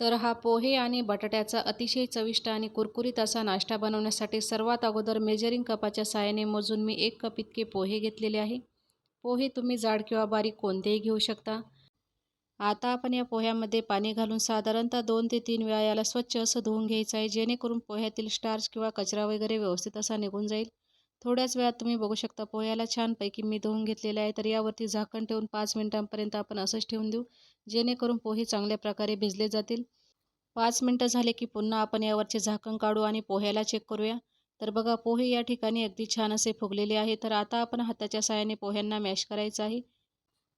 तर हा पोहे आणि बटाट्याचा अतिशय चविष्ट आणि कुरकुरीत असा नाश्ता बनवण्यासाठी सर्वात अगोदर मेजरिंग कपाच्या साहाय्याने मोजून मी एक कप इतके पोहे घेतलेले आहे. पोहे तुम्ही जाड किंवा बारीक कोणतेही घेऊ शकता. आता आपण या पोह्यामध्ये पाणी घालून साधारणतः दोन ते तीन वेळा याला स्वच्छ असं धुवून घ्यायचं आहे जेणेकरून पोह्यातील स्टार्च किंवा कचरा वगैरे व्यवस्थित असा निघून जाईल. थोड्याच वेळात तुम्ही बघू शकता पोह्याला छानपैकी मी धुवून घेतलेले आहे तर यावरती झाकण ठेवून पाच मिनटांपर्यंत आपण असंच ठेवून देऊ जेणेकरून पोहे चांगल्या प्रकारे भिजले जातील. पाच मिनटं झाले की पुन्हा आपण यावरचे झाकण काढू आणि पोह्याला चेक करूया. तर बघा पोहे या ठिकाणी अगदी छान असे फुगलेले आहे तर आता आपण हाताच्या साहाय्याने पोह्यांना मॅश करायचं आहे.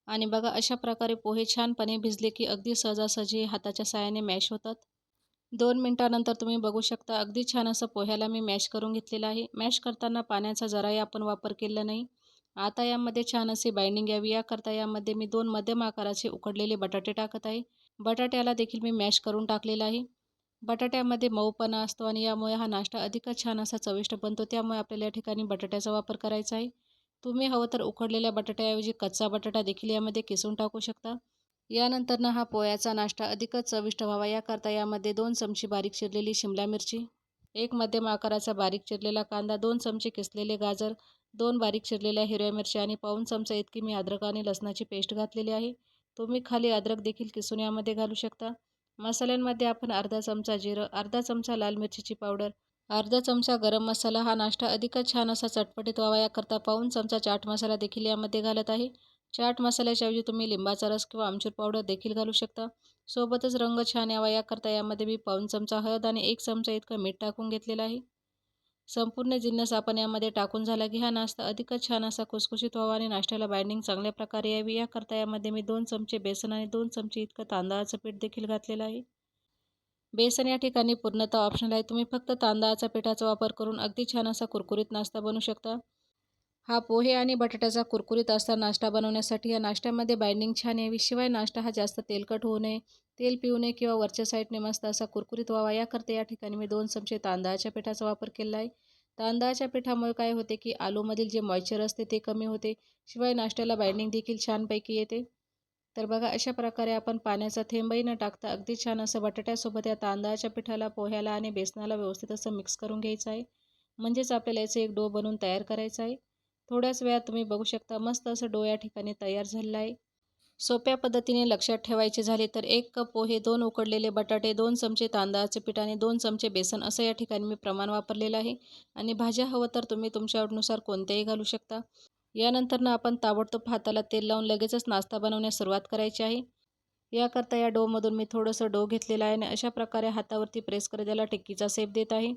आणि बघा अशा प्रकारे पोहे छानपणे भिजले की अगदी सहजासहजी हाताच्या साहाय्याने मॅश होतात. दोन मिनटानंतर तुम्ही बघू शकता अगदी छान असं पोह्याला मी मॅश करून घेतलेलं आहे. मॅश करताना पाण्याचा जराही आपण वापर केला नाही. आता यामध्ये छान असे बाइंडिंग यावी. याकरता यामध्ये मी दोन मध्यम आकाराचे उकडलेले बटाटे टाकत आहे. बटाट्याला देखील मी मॅश करून टाकलेला आहे. बटाट्यामध्ये मऊपणा असतो आणि यामुळे हा नाश्ता अधिकच छान असा चविष्ट बनतो. त्यामुळे आपल्याला या ठिकाणी बटाट्याचा वापर करायचा आहे. तुम्ही हवं तर उकडलेल्या बटाट्याऐवजी कच्चा बटाटा देखील यामध्ये किसून टाकू शकता. यानंतरनं हा पोह्याचा नाश्ता अधिकच चविष्ट व्हावा. याकरता यामध्ये दोन चमची बारीक चिरलेली शिमला मिरची एक मध्यम आकाराचा बारीक चिरलेला कांदा दोन चमचे किसलेले गाजर दोन बारीक चिरलेल्या हिरव्या मिरच्या आणि पाऊन चमचा इतकी मी अद्रक आणि लसणाची पेस्ट घातलेली आहे. तुम्ही खाली अद्रक देखील किसून यामध्ये घालू शकता. मसाल्यांमध्ये आपण अर्धा चमचा जिरं अर्धा चमचा लाल मिरचीची पावडर अर्धा चमचा गरम मसाला हा नाश्ता अधिकच छान असा चटपटीत व्हावा याकरता पाऊन चमचा चाट मसाला देखील यामध्ये घालत आहे. चाट मसाल्याच्याऐवजी तुम्ही लिंबाचा रस किंवा आमचूर पावडर देखील घालू शकता. सोबतच रंग छान यावा याकरता यामध्ये मी पाऊन चमचा हळद आणि एक चमचा इतकं मीठ टाकून घेतलेलं आहे. संपूर्ण जिन्नस आपण यामध्ये टाकून झाला की हा नाश्ता अधिकच छान असा कुसकुशीत व्हावा आणि नाश्त्याला बाइंडिंग चांगल्या प्रकारे यावी. याकरता यामध्ये मी दोन चमचे बेसन आणि दोन चमचे इतकं तांदळाचं पीठ देखील घातलेलं आहे. बेसन या ठिकाणी पूर्णतः ऑप्शनल आहे. तुम्ही फक्त तांदळाच्या पिठाचा वापर करून अगदी छान असा कुरकुरीत नाश्ता बनवू शकता. हा पोहे आणि बटाट्याचा कुरकुरीत असा नाश्ता बनवण्यासाठी या नाश्त्यामध्ये बाइंडिंग छान यावी. शिवाय नाश्ता हा जास्त तेलकट होऊ नये तेल पिऊ नये किंवा वरच्या साईडने मस्त असा कुरकुरीत व्हावा. याकरता या ठिकाणी मी दोन चमचे तांदळाच्या पिठाचा वापर केला आहे. तांदळाच्या पिठामुळे काय होते की आलूमधील जे मॉइश्चर असते ते कमी होते. शिवाय नाश्त्याला बाइंडिंग देखील छानपैकी येते. तर बघा अशा प्रकारे आपण पाण्याचा थेंबही न टाकता अगदी छान असं बटाट्यासोबत या तांदळाच्या पिठाला पोह्याला आणि बेसनाला व्यवस्थित असं मिक्स करून घ्यायचं आहे. म्हणजेच आपल्याला याचं एक डो बनवून तयार करायचं आहे. थोड्याच वेळात तुम्ही बघू शकता मस्त असं डो या ठिकाणी तयार झालेलं आहे. सोप्या पद्धतीने लक्षात ठेवायचे झाले तर एक कप पोहे दोन उकडलेले बटाटे दोन चमचे तांदळाचे पीठ आणि दोन चमचे बेसन असं या ठिकाणी मी प्रमाण वापरलेलं आहे. आणि भाज्या हवं तर तुम्ही तुमच्या आवडीनुसार कोणत्याही घालू शकता. यानंतरनं आपण ताबडतोब हाताला तेल लावून लगेचच नाश्ता बनवण्यास सुरुवात करायची आहे. याकरता या डोमधून मी थोडंसं डो घेतलेलं आहे आणि अशा प्रकारे हातावरती प्रेस करत याला टिक्कीचा सेप देत आहे.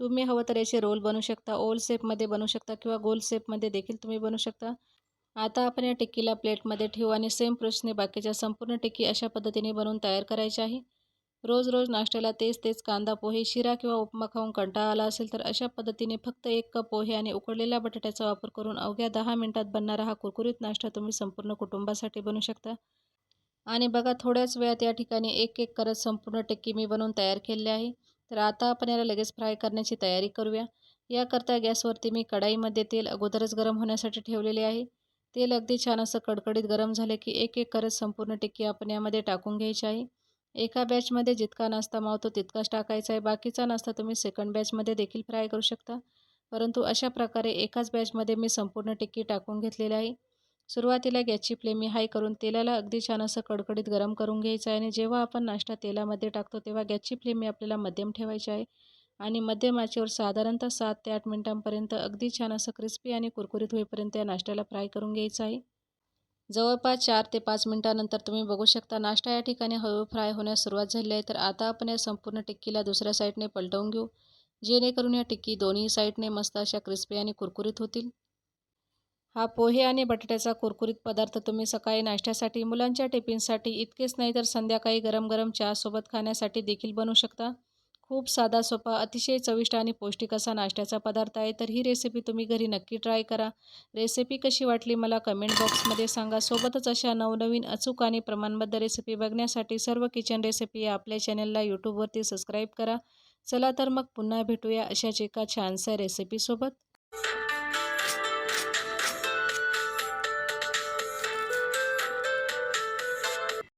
तुम्ही हवं तर याचे रोल बनवू शकता ओल सेपमध्ये बनवू शकता किंवा गोल सेपमध्ये देखील तुम्ही बनवू शकता. आता आपण या टिक्कीला प्लेटमध्ये ठेवू आणि सेम प्रोसेसने बाकीच्या संपूर्ण टिक्की अशा पद्धतीने बनवून तयार करायची आहे. रोज रोज नाश्त्याला तेच तेच कांदा पोहे शिरा किंवा उपमा खाऊन कंटाळा आला असेल तर अशा पद्धतीने फक्त एक कप पोहे आणि उकडलेल्या बटाट्याचा वापर करून अवघ्या दहा मिनटात बनणारा हा कुरकुरीत नाश्ता तुम्ही संपूर्ण कुटुंबासाठी बनवू शकता. आणि बघा थोड्याच वेळात या ठिकाणी एक एक करत संपूर्ण टिक्की मी बनवून तयार केली आहे. तर आता आपण याला लगेच फ्राय करण्याची तयारी करूया. याकरता गॅसवरती मी कढाईमध्ये तेल अगोदरच गरम होण्यासाठी ठेवलेले आहे. तेल अगदी छान असं कडकडीत गरम झाले की एक एक करत संपूर्ण टिक्की आपण यामध्ये टाकून घ्यायची आहे. एका बॅचमध्ये जितका नाश्ता मावतो तितकाच टाकायचा आहे. बाकीचा नाश्ता तुम्ही सेकंड बॅचमध्ये देखील फ्राय करू शकता. परंतु अशा प्रकारे एकाच बॅचमध्ये मी संपूर्ण टिक्की टाकून घेतलेली आहे. सुरुवातीला गॅसची फ्लेम मी हाय करून तेलाला अगदी छान असं कडकडीत गरम करून घ्यायचं आहे आणि जेव्हा आपण नाश्ता तेलामध्ये टाकतो तेव्हा गॅसची फ्लेम मी आपल्याला मध्यम ठेवायची आहे. आणि मध्यम आचेवर साधारणतः सात ते आठ मिनटांपर्यंत अगदी छान असं क्रिस्पी आणि कुरकुरीत होईपर्यंत या नाश्त्याला फ्राय करून घ्यायचं आहे. जवळपास चार ते पाच मिनटानंतर तुम्ही बघू शकता नाश्ता या ठिकाणी हळू फ्राय होण्यास सुरुवात झाली आहे. तर आता आपण या संपूर्ण टिक्कीला दुसऱ्या साईडने पलटवून घेऊ जेणेकरून या टिक्की दोन्ही साईडने मस्त अशा क्रिस्पी आणि कुरकुरीत होतील. हा पोहे आणि बटाट्याचा कुरकुरीत पदार्थ तुम्ही सकाळी नाश्त्यासाठी मुलांच्या टिफिनसाठी इतकेच नाही तर संध्याकाळी गरम गरम चहासोबत खाण्यासाठी देखील बनवू शकता. खूप साधा सोपा अतिशय चविष्ट आणि पौष्टिक असा नाश्त्याचा पदार्थ आहे. तर ही रेसिपी तुम्ही घरी नक्की ट्राय करा. रेसिपी कशी वाटली मला कमेंट बॉक्समध्ये सांगा. सोबतच अशा नवनवीन अचूक आणि प्रमाणबद्ध रेसिपी बघण्यासाठी सर्व किचन रेसिपी या आपल्या चॅनलला यूट्यूबवरती सबस्क्राईब करा. चला तर मग पुन्हा भेटूया अशाच एका छानशा रेसिपीसोबत